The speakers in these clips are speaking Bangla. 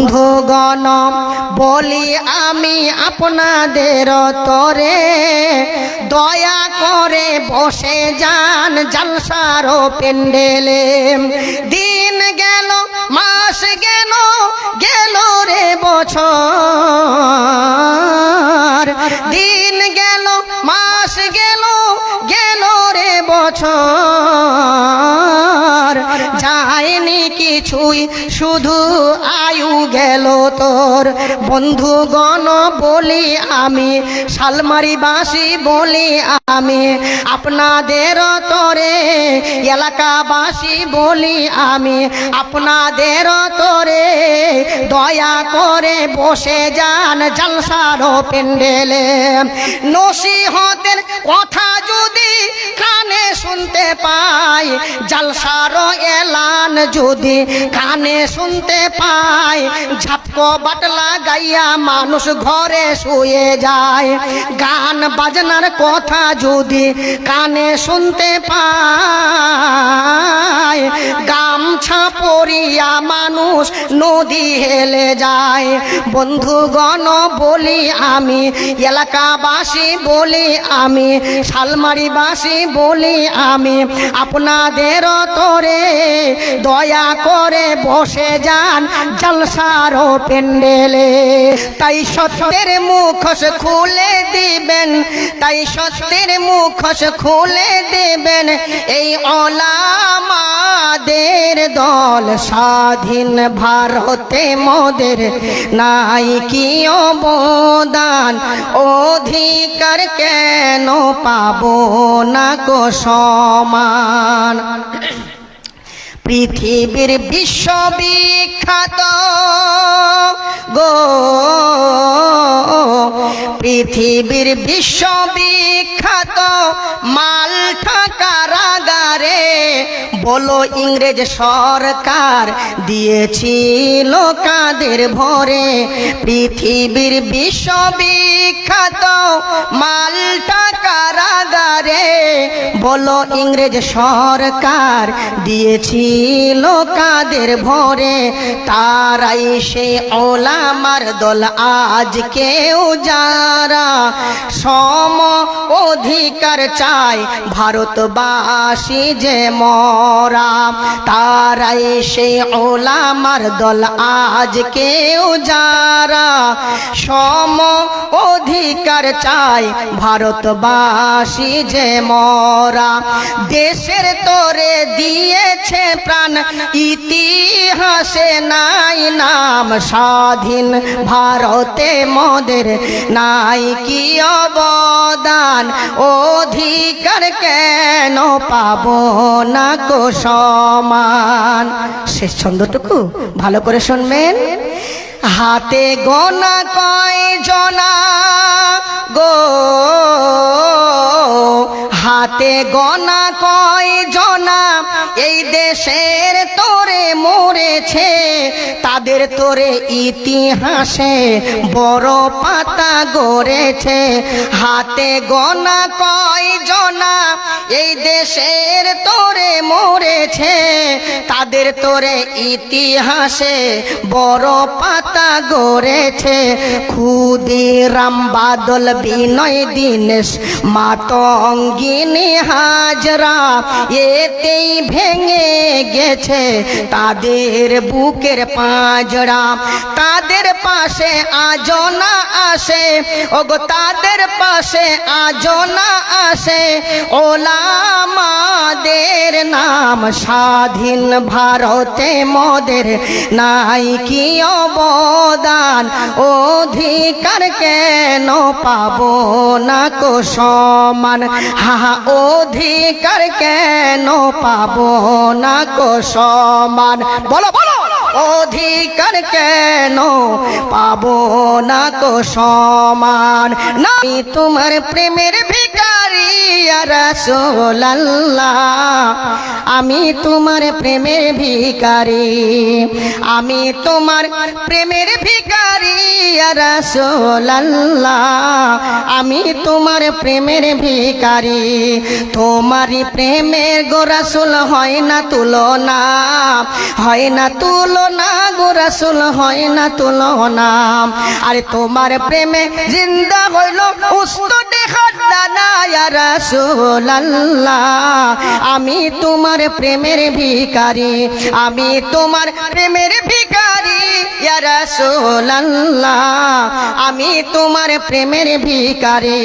বন্ধুগণ, বলি আমি আপনাদের তরে, দয়া করে বসে যান জালসার পেন্ডেলে। দিন গেল, মাস গেল গেল রে বছর। দিন গেল, মাস গেল গেল রে বছর। যায়নি কিছুই, শুধু আয়ু গেল তোর। বন্ধুগণ বলি আমি, শালমারি বাসি বলি আমি, আপনাদের তরে এলাকাবাসী বলি আমি, আপনাদের তরে দয়া করে বসে যান জালসার পেন্ডেলে নসিহতের কথা যদি কানে শুনতে পাই, জালসার এলান যদি কানে শুনতে পাই ঝাপকো বাটলা গাইয়া মানুষ ঘরে শুয়ে যায়। গান বাজনার কথা যদি কানে শুনতে পাই গামছা পরিয়া মানুষ নদী হেলে যায়। বন্ধুগণ, বলি আমি, এলাকাবাসী বলি আমি, শালমারিবাসী বলি আমি, আপনাদের তরে দয়া করে বসে যান জলসার পেন্ডেলে তাই সত্যের মুখোশ খুলে দিবেন, তাই সত্যের মুখোশ খুলে দেবেন। এই ওলামাদের দল স্বাধীন, ভারতে মোদের নাই কি অবদান। অধিকার কেন পাবো না কো সমান? পৃথিবীর বিশ্ববিখ্যাত গো। পৃথিবীর বিশ্ববিখ্যাত মালটা কারাগারে বলো ইংরেজ সরকার, দিয়েছিল কাদের ভরে? পৃথিবীর বিশ্ববিখ্যাত মালটা কারাগারে বলো ইংরেজ সরকার, দিয়েছিল কাদের ভরে? তারাই সে ওলামার দল আজ কেউ যারা সম অধিকার চায়, ভারতবাসী যে মরা, তারাই সে ওলামার দল আজ কেউ যারা সম অধিকার চায়, ভারতবাসী যে মরা। দেশের তোরে দিয়েছে প্রাণ, ইতিহাসে নাই নাম স্বাধীন ভারতে মোদের নাই কি অবদান। অধিকার কেন পাবো না কো সমান? শেষ ছন্দটুকু ভালো করে শুনবেন। হাতে গোনা কয় জনা গো হাতে গনা কয় জনা, এই দেশের তোরে মরেছে, তাদের তোরে ইতিহাসে বড় পাতা গড়েছে। হাতে গনা কয় জনা, এই দেশের তোরে মরেছে, তাদের তোরে ইতিহাসে বড় পাতা গড়েছে। ক্ষুদিরাম বাদল বিনয় দীনেশ মাতঙ্গিনী হাজরা, এতেই ভেঙে গেছে তাদের বুকের পাঁজরা। তাদের পাশে আজনা আসে, ওগো তাদের পাশে আজনা আসে। ওলামাদের নাম স্বাধীন ভারতে মোদের নাই কি অবদান, অধিকার কেন পাবো না কো সমান? হা হা অধিকার কেন পাবো না গো সমান? বলো বলো। অধিকার কেন পাব না গো সমান? না তোমার প্রেমের ভিকারি রাসূলুল্লাহ। আমি তোমার প্রেমের ভিখারি। আমি তোমার প্রেমের ভিখারি রাসূলুল্লাহ। আমি তোমার প্রেমের ভিখারি। তোমারই প্রেমের গোরাসুল হয় না তুলনা। হয় না তুলনা গোরাসুল হয় না তুলনা। আরে তোমার প্রেমে জিন্দা হইল উস্ত দানা আমি তোমার প্রেমের ভিখারি, আমি তোমার প্রেমের রাসূলুল্লাহ, আমি তোমার প্রেমের ভিখারি।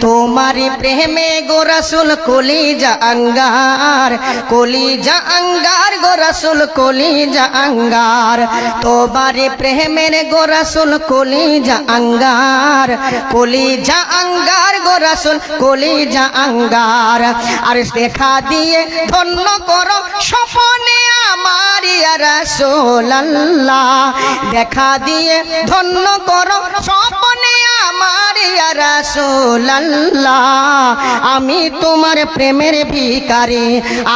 তোমার প্রেমে গো রাসূল কলিজা আঙ্গার কলিজা আঙ্গার গো রাসূল কলিজা আঙ্গার। তোমার প্রেমের গো রাসূল কলিজা আঙ্গার কলিজা আঙ্গার গো কলিজা আঙ্গার। আর দেখা দিয়ে ধন্য করো স্বপনে আমার ইয়া রাসূলুল্লাহ। দেখা দিয়ে ধন্য করো রাসূলুল্লাহ। আমি তোমার প্রেমের ভিখারি,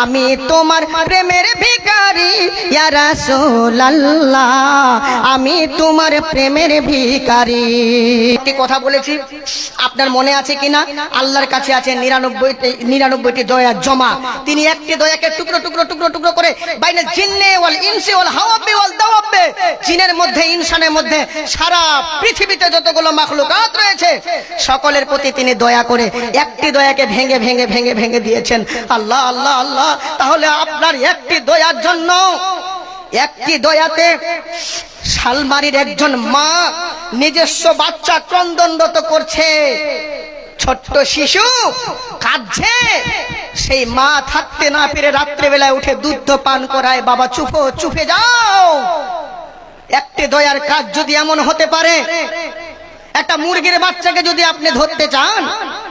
আমি তোমার প্রেমের ভিখারি ইয়া রাসূলুল্লাহ। আমি তোমার প্রেমের একটি কথা বলেছি, আপনার মনে আছে কিনা? আল্লাহর কাছে আছে নিরানব্বইটি নিরানব্বইটি দয়া জমা। তিনি একটি দয়াকে টুকরো টুকরো টুকরো টুকরো করে বাইরে জিন্নে ওয়াল ইনসি ওয়াল হাওয়াবে ওয়াল দাওয়াবে। জিনের মধ্যে, ইনসানের মধ্যে সারা পৃথিবীতে যতগুলো মাখলুকাত রয়েছে, সকলের প্রতি তিনি দয়া করে একটি দয়াকে ভেঙে ভেঙে ভেঙে ভেঙে দিয়েছেন। আল্লাহ আল্লাহ আল্লাহ, তাহলে আপনার একটি দয়ার জন্য একটি দয়াতে শালমারির একজন মা নিজস্ব বাচ্চা ক্রন্দনরত করছে। ছোট্ট শিশু কাঁদছে। সেই মা থাকতে না পেরে রাত্রেবেলায় উঠে দুধ পান করায়, বাবা, চুপো, চুপে যাও। একটি দয়ার কাজ যদি এমন হতে পারে, একটা মুরগির বাচ্চাকে যদি আপনি ধরতে চান,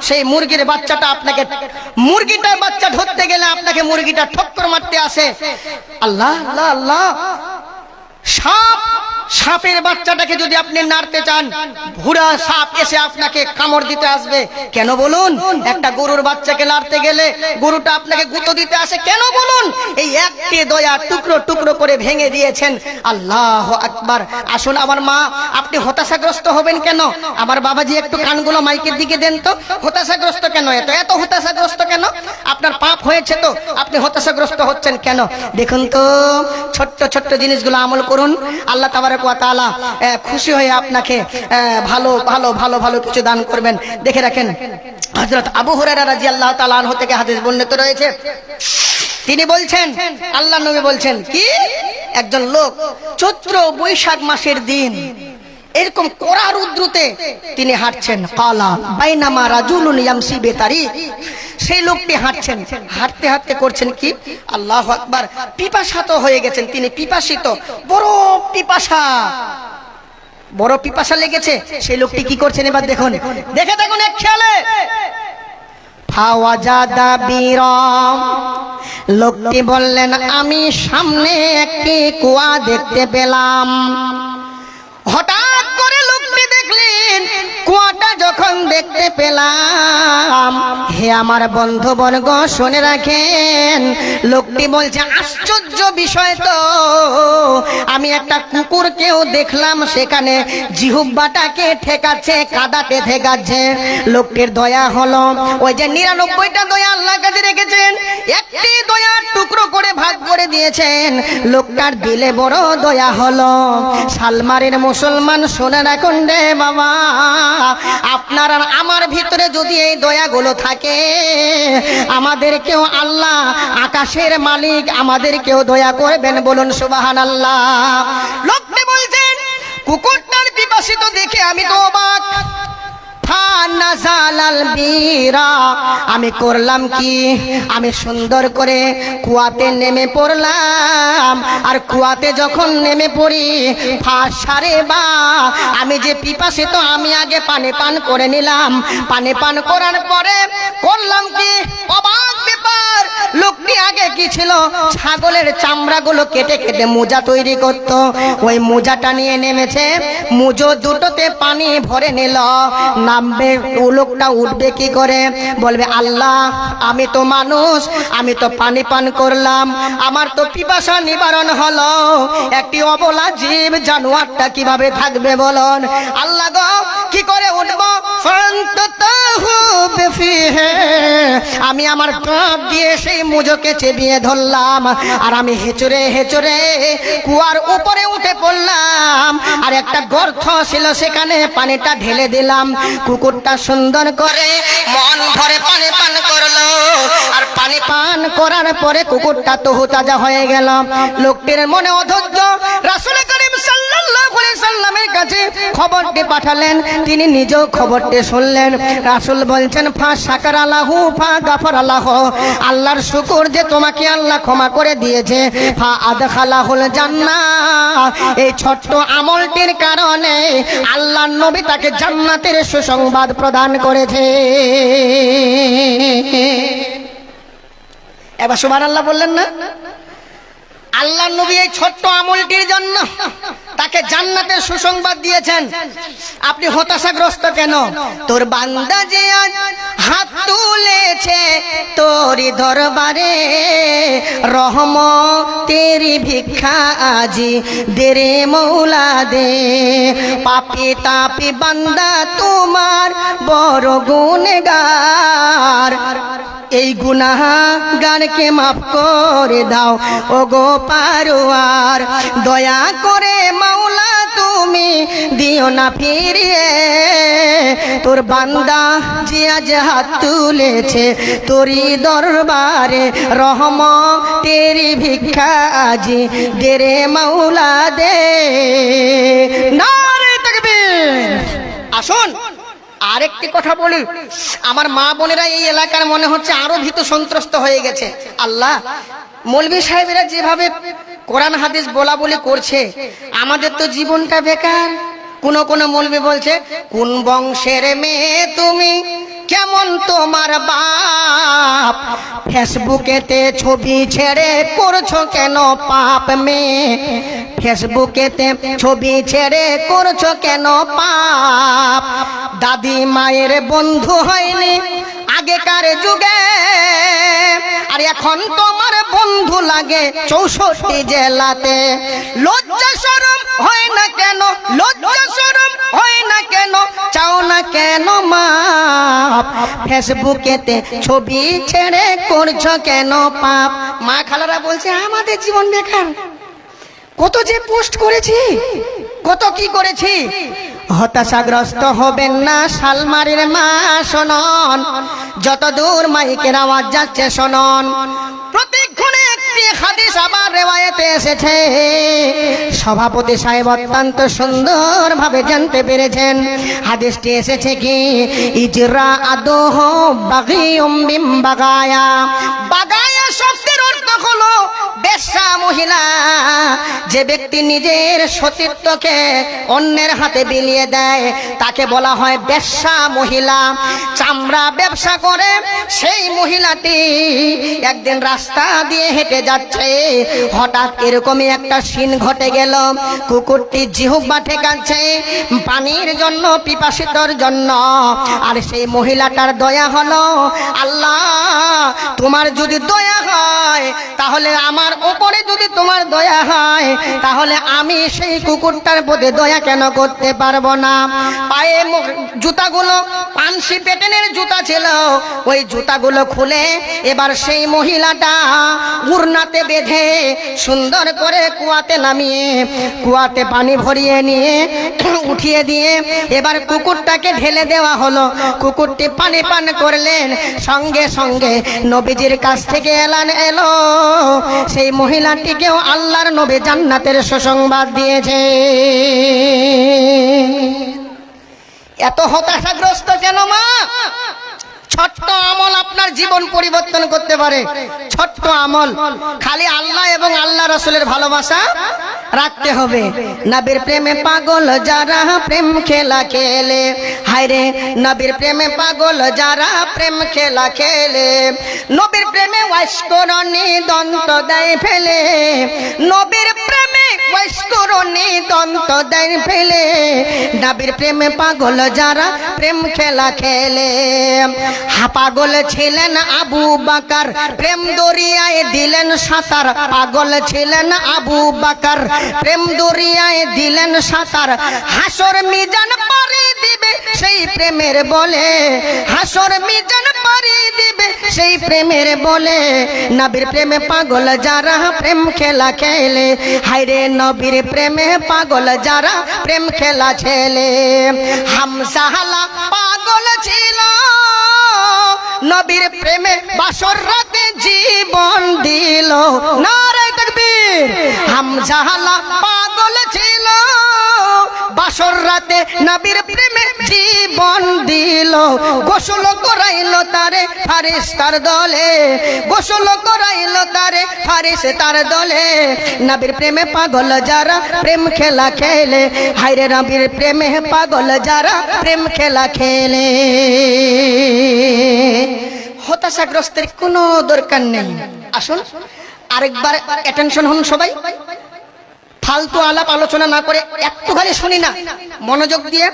সেই মুরগির বাচ্চাটা আপনাকে মুরগিটার বাচ্চা ধরতে গেলে আপনাকে মুরগিটা ঠক্কর মারতে আসে। আল্লাহ আল্লাহ আল্লাহ। সাপ সাপের বাচ্চাটাকে যদি আপনি নাড়তে চান, ভুরা সাপ এসে আপনাকে কামড় দিতে আসবে। কেন বলুন? একটা গরুর বাচ্চাকে নাড়তে গেলে গরুটা আপনাকে গুঁতো দিতে আসে। কেন বলুন? এই একটি দয়া টুকরো টুকরো করে ভেঙে দিয়েছেন। আল্লাহ আকবার। আসুন আমার মা, আপনি হতাশাগ্রস্ত হবেন কেন? আমার বাবাজি একটু কানগুলো মাইকের দিকে দেন তো। হতাশাগ্রস্ত কেন এত? এত হতাশাগ্রস্ত কেন? আপনার পাপ হয়েছে তো? আপনি হতাশাগ্রস্ত হচ্ছেন কেন? দেখুন তো, ছোট্ট ছোট্ট জিনিসগুলো আমল করুন। আল্লাহ তাবারক খুশি হয়ে আপনাকে ভালো ভালো ভালো ভালো কিছু দান করবেন। দেখে রাখেন, হযরত আবু হুরায়রা রাদিয়াল্লাহু তাআলা থেকে হাদিস বর্ণিত রয়েছে। তিনি বলছেন, আল্লাহ নবী বলছেন, কি? একজন লোক চৈত্র বৈশাখ মাসের দিন এরকম কড়া রুদ্রুতে তিনি হাঁটছেন। কালা, বাইনামা রাজুলুন ইয়ামসি বেতারি সেই লোকটি হাঁটছেন। হাঁটতে হাঁটতে করছেন কি? আল্লাহ আকবার, পিপাসাত হয়ে গেছেন। তিনি পিপাসিত। বড় পিপাসা। বড় পিপাসা লেগেছে। সেই লোকটি কি করছেন এবার দেখুন। দেখে দেখুন এক বীরম। লোকটি বললেন, আমি সামনে একটি কুয়া দেখতে পেলাম। হঠাৎ করে দেখলেন কুয়াটা যখন দেখতে পেলাম হে আমার বন্ধু বর্গ শুনে রাখেন লোকটি বলছে আশ্চর্য বিষয় তো। আমি একটা কুকুরকেও দেখলাম, সেখানে জিহুব্বাটাকে ঠেকাচ্ছে, কাদাতে ঠেকাচ্ছে। লোকটির দয়া হলো। ওই যে নিরানব্বইটা দয়া আল্লাহ কাছে রেখেছেন, একটি দয়ার টুকরো করে ভাগ করে দিয়েছেন। লোকটার দিলে বড় দয়া হলো। সালমারের মুসলমান, শোনে রাখুন রে বাবা। আপনার আর আমার ভিতরে যদি এই দয়াগুলো থাকে, আমাদেরকেও আল্লাহ আকাশের মালিক, আমাদেরকেও দয়া করবেন, বলুন সুবাহান আল্লাহ লোকটি বলছেন, কুকুরটার বিবাসিত দেখে আমি তো অবাক। আমি করলাম কি? আমি সুন্দর করে কুয়াতে নেমে পড়লাম। আর কুয়াতে যখন নেমে পড়ি ফাঁসারে বা, আমি যে পিপাসিত আমি আগে পানি পান করে নিলাম। পানি পান করার পরে করলাম কি? অবাক। ব্যাপার লোকটি আগে কি ছিল? ছাগলের চামড়াগুলো কেটে কেটে মোজা তৈরি করত। ওই মোজাটা নিয়ে নেমেছে। মুজো দুটোতে পানি ভরে নিল। নামবে, ও লোকটা উঠবে কি করে? বলবে, আল্লাহ, আমি তো মানুষ, আমি তো পানি পান করলাম। আমার তো পিপাসা নিবারণ হলো। একটি অবলা জীব জানোয়ারটা কীভাবে থাকবে বলুন? আল্লাহ গো, কি করে উঠবো। আমি আমার কাঁপ দিয়ে সেই মুজোকে চেবিয়ে ধরলাম। আর আমি হেচুরে হেচুরে কুয়ার উপরে উঠে পড়লাম। আর একটা গর্ত ছিল, সেখানে পানিটা ঢেলে দিলাম। কুকুরটা সুন্দর করে মন ভরে পানি পান করল। আর পানি পান করার পরে কুকুরটা তহু তাজা হয়ে গেল। লোকটির মনে অধৈর্য রাসূল করিম আলাইহি তিনি নিজেও খবরটি শুনলেন। রাসূল বলছেন, ফা সাকার আলাহু আল্লাহর শুকুর যে তোমাকে আল্লাহ ক্ষমা করে দিয়েছে। ফা আদখালাহুল জান্নাহ। এই ছোট্ট আমলটির কারণে আল্লাহর নবী তাকে জান্নাতের সুসংবাদ প্রদান করেছে। এবার সুবহানাল্লাহ বললেন না? আল্লাহ নবী এই ছোট্ট আমলটির জন্য তাকে জান্নাতের সুসংবাদ দিয়েছেন। আপনি হতাশাগ্রস্ত কেন? তোর বান্দা যে হাত তুলেছে তোরই দরবারে রহম তেরি ভিক্ষা আজি দেরে মৌলা দে। পাপি তাপি বান্দা তোমার বড় গুণগার। এই গানকে মাফ করে দাও। ও গো পারোয়ার, দয়া করে মাওলা তুমি দিও না ফিরিয়ে। তোর বান্দা যে আজ হাত তুলেছে, তোরই দরবারে রহম তেরি ভিক্ষা আজি দেরে মাওলা দে। তাকবীর। আসুন। আরেকটি কথা বলি। আমার মা বোনেরা এই এলাকার মনে হচ্ছে আরও ভীত সন্ত্রস্ত হয়ে গেছে। আল্লাহ মৌলবী সাহেবেরা যেভাবে কোরআন, হাদিস বলা বলি করছে, আমাদের তো জীবনটা বেকার। কোন কোন মৌলবী বলছে, কোন বংশের মেয়ে তুমি? কেমন তোমার বাপ? ফেসবুকেতে ছবি ছেড়ে করছ কেন পাপ মেয়ে? ফেসবুকেতে ছবি ছেড়ে করছ কেন পাপ? দাদি মায়ের বন্ধু হয়নি আগেকার যুগে। আর এখন তোমার বন্ধু লাগে চৌষট্টি জেলাতে। লজ্জা সরম হয় না কেন? লজ্জা সরম হয় না কেন? চাও না কেন মাপ ফেসবুকেতে ছবি ছেড়ে করছ কেন পাপ? মা খালারা বলছে, আমাদের জীবন বেকার কত যে পোস্ট করেছি, কত কি করেছি? হতাশাগ্রস্ত হবেন না, শালমারির মা, শোনন। যত দূর মাইকের আওয়াজ যাচ্ছে, শোনন। প্রতিক্ষণে একটি হাদিস আবার রেওয়ায়েতে এসেছে। সভাপতি সাহেব অত্যন্ত সুন্দর ভাবে জানতে পেরেছেন। হাদিসটি এসেছে কি? ইজরা আদোহ বিম বাগায়া। বাগায়া শব্দের অর্থ হলো বেশ্যা মহিলা, যে ব্যক্তি নিজের সতীত্বকে অন্যের হাতে বিলিয়ে দেয়, তাকে বলা হয় বেশ্যা মহিলা। চামড়া ব্যবসা করে সেই মহিলাটি একদিন রাস্তা দিয়ে হেঁটে যাচ্ছে। হঠাৎ এরকমই একটা সিন ঘটে গেল। কুকুরটি জিহুব্বা ঠেকাচ্ছে পানির জন্য, পিপাসিতর জন্য। আর সেই মহিলাটার দয়া হলো, আল্লাহ, তোমার যদি দয়া হয় তাহলে আমার ওপরে যদি তোমার দয়া হয়, তাহলে আমি সেই কুকুরটার প্রতি দয়া কেন করতে পারব না? পায়ে জুতাগুলো, পানসি পেটেনের জুতা ছিল, ওই জুতাগুলো খুলে এবার সেই মহিলাটা উড়নাতে বেঁধে সুন্দর করে কুয়াতে নামিয়ে, কুয়াতে পানি ভরিয়ে নিয়ে উঠিয়ে দিয়ে এবার কুকুরটাকে ঢেলে দেওয়া হলো। কুকুরটি পানি পান করলেন। সঙ্গে সঙ্গে নবীজির কাছ থেকে এলান এলো। সেই মহিলাটিকেও আল্লাহর নবী জান্নাতের সুসংবাদ দিয়েছে। এত হতাশাগ্রস্ত কেন মা? ছোট্ট আমল আপনার জীবন পরিবর্তন করতে পারে। ছোট্ট আমল। খালি আল্লাহ এবং আল্লাহ রসুলের ভালোবাসা রাখতে হবে। নবীর প্রেমে পাগল যারা প্রেম খেলা খেলে। হায়রে, নবীর প্রেমে পাগল যারা প্রেম খেলা খেলে। নবীর প্রেমে ওয়াইস্করণী দন্ত দেয় ফেলে। নবীর প্রেমে ওয়াইস্করণী দন্ত দেয় ফেলে। নবীর প্রেমে পাগল যারা প্রেম খেলা খেলে। পাগল ছিলেন আবু বাকার, প্রেম দরিয়ায় দিলেন সাঁতার। পাগল ছিলেন আবু বাকার, প্রেম দরিয়ায় দিলেন সাঁতার। হাসর মিজান পারি দিবে সেই প্রেমের বলে। হাসর মিজান পারি দিবে সেই প্রেমের বলে। নবীর প্রেমে পাগল যারা প্রেম খেলা খেলে। হায়রে নবীর প্রেমে পাগল যারা প্রেম খেলা ছেলে। হামসাহালা পাগল ছিল। নবীর প্রেমে বাসর রাতে জীবন দিল। নারে তকবীর। হামসাহালা পাগল ছিল। বাসর রাতে নবীর প্রেমে জীবন দিল। গোসল করাইল তারে ফারিস তার দলে। গোসল করাইল তারে ফারিস তার দলে। নাবির প্রেমে পাগল যারা প্রেম খেলা খেলে। হায়রে নবীর প্রেমে পাগল যারা প্রেম খেলা খেলে। হতাশাগ্রস্তের কোনো দরকার নেই। আসুন, আরেকবার অ্যাটেনশন হন সবাই। ফালতু আলাপ আলোচনা না করে একটুখানি শুনি না। মনোযোগ দিয়ে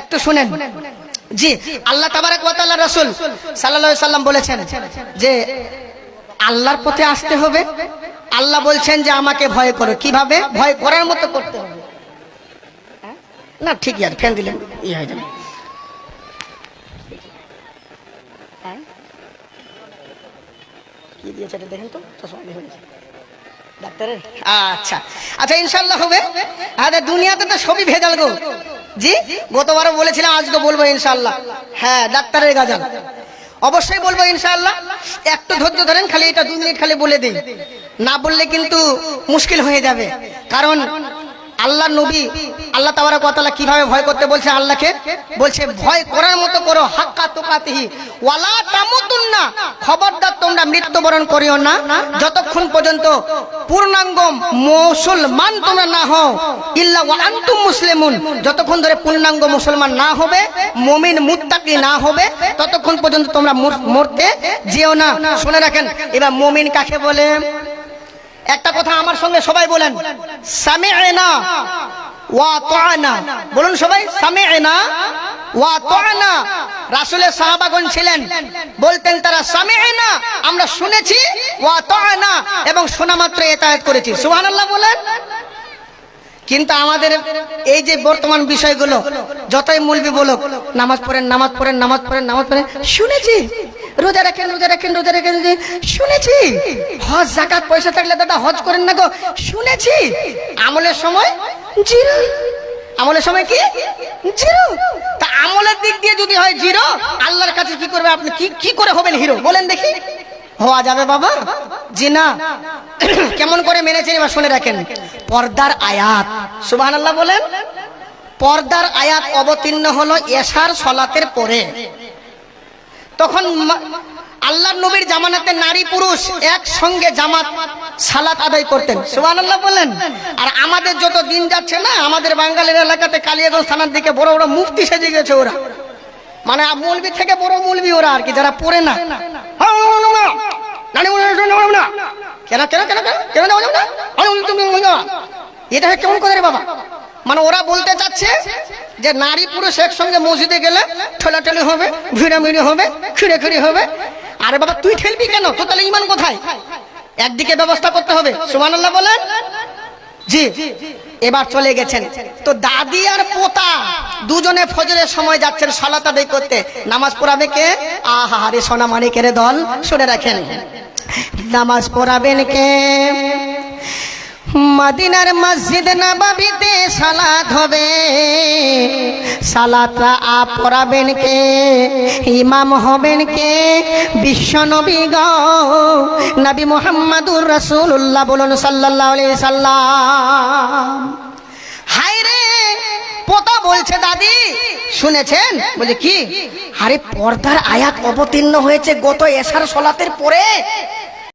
একটু শুনেন। জি, আল্লাহ তাবারাক ওয়া তাআলা রাসূল সাল্লাম বলেছেন যে, আল্লাহর পথে আসতে হবে। আল্লাহ বলছেন যে, আমাকে ভয় করো। কীভাবে? ভয় করার মতো করতে হবে। হ্যাঁ? না, ঠিকই আর ফ্যান দিলেন। ই হয়ে যাবে। হ্যাঁ? কি দিয়েছে দেখেন তো? চশমা দিয়ে হয়ে গেছে। আচ্ছা। আচ্ছা ইনশাল্লাহ হবে। আরে, দুনিয়াতে তো সবই ভেজাল গো। জি? গতবারও বলেছিলাম, আজকে বলব ইনশাল্লাহ হ্যাঁ ডাক্তারের গাজাল। অবশ্যই বলব ইনশাল্লাহ একটু ধৈর্য ধরেন, খালি এটা দুই মিনিট খালি বলে দিই না বললে কিন্তু মুশকিল হয়ে যাবে। কারণ আল্লাহ নবী, আল্লাহ তাবারা কথালা কীভাবে ভয় করতে বলছে আল্লাহকে? বলছে, ভয় করার মতো করো হাক্কা তুকাতিহি ওয়ালা তামুতুন্না। খবরদার তোমরা মৃত্যুবরণ করিও না। যতক্ষণ পর্যন্ত পূর্ণাঙ্গ মুসলমান তোমরা না হও, ইল্লা ওয়া আনতুম মুসলিমুন। যতক্ষণ ধরে পূর্ণাঙ্গ মুসলমান না হবে, মুমিন মুত্তাকি না হবে, ততক্ষণ পর্যন্ত তোমরা মর- মরতে যেও না। শুনে রাখেন, এবার মুমিন কাকে বলে? একটা কথা আমার সঙ্গে সবাই বলেন। তা'না বলুন সবাই ওয়া তা'না রাসুলের সাহাবাগণ ছিলেন। বলতেন তারা সামি'না আমরা শুনেছি এবং শোনা মাত্র এতায়াত করেছি। সুবহানাল্লাহ বলেন। কিন্তু আমাদের এই যে বর্তমান বিষয়গুলো, যতই মুলবি বলুক, নামাজ পড়েন নামাজ পড়েন নামাজ পড়েন নামাজ পড়েন, শুনেছি। রোজা রাখেন রোজা রাখেন রোজা রাখেন শুনেছি। হজ, জাকাত, পয়সা থাকলে দাদা হজ করেন না গো। শুনেছি। আমলের সময় জিরো। আমলের সময় কি? জিরো। তা আমলের দিক দিয়ে যদি হয় জিরো, আল্লাহর কাছে কি করবে আপনি? কি কি করে হবেন হিরো? বলেন দেখি। হওয়া যাবে বাবা জি না কেমন করে মেনেছেন এবার শুনে রাখেন। পর্দার আয়াত। সুবহান আল্লাহ বলেন, পর্দার আয়াত অবতীর্ণ হলো এশার সলাতের পরে। তখন আল্লাহর নবীর জামানাতে নারী পুরুষ একসঙ্গে জামাত, সালাত আদায় করতেন। সুবহান আল্লাহ বলেন, আর আমাদের যত দিন যাচ্ছে না, আমাদের বাঙালির এলাকাতে কালিয়াগঞ্জ থানার দিকে বড় বড় মুফতি সেজে গেছে ওরা। মানে মৌলবি থেকে বড় মৌলবি ওরা আর কি, যারা পড়ে না। কেন কেন কেন কেন কেন যাওয়া যাবে না? উনি তুমি না। এটা কেমন করে রে বাবা মানে ওরা বলতে চাচ্ছে যে নারী পুরুষ একসঙ্গে মসজিদে গেলে ঠেলাঠেলি হবে ভিড়ামিড়ি হবে খিড়ে খিড়ি হবে আরে বাবা তুই ঠেলবি কেন তো তাহলে ইমান কোথায় একদিকে ব্যবস্থা করতে হবে সুমান আল্লাহ বলেন জি এবার চলে গেছেন। তো দাদি আর পোতা দুজনে ফজরের সময় যাচ্ছেন সালাত আদায় করতে। নামাজ পড়াবে কে? আহা রে সোনা মানিকের দল, শুনে রাখেন। নামাজ পড়াবেন কে? মদিনার মসজিদ নবাবিতে সালাত হবে। সালাতরা আ পড়াবেন কে? ইমাম হবেন কে? বিশ্ব নবী গ। নবী মোহাম্মদুর রাসূলুল্লাহ বলুন আলাইহি সাল্লাম। হায় রে পোতা বলছে দাদি, শুনেছেন? বলে কি? আরে পর্দার আয়াত অবতীর্ণ হয়েছে গত এশার সলাতের পরে।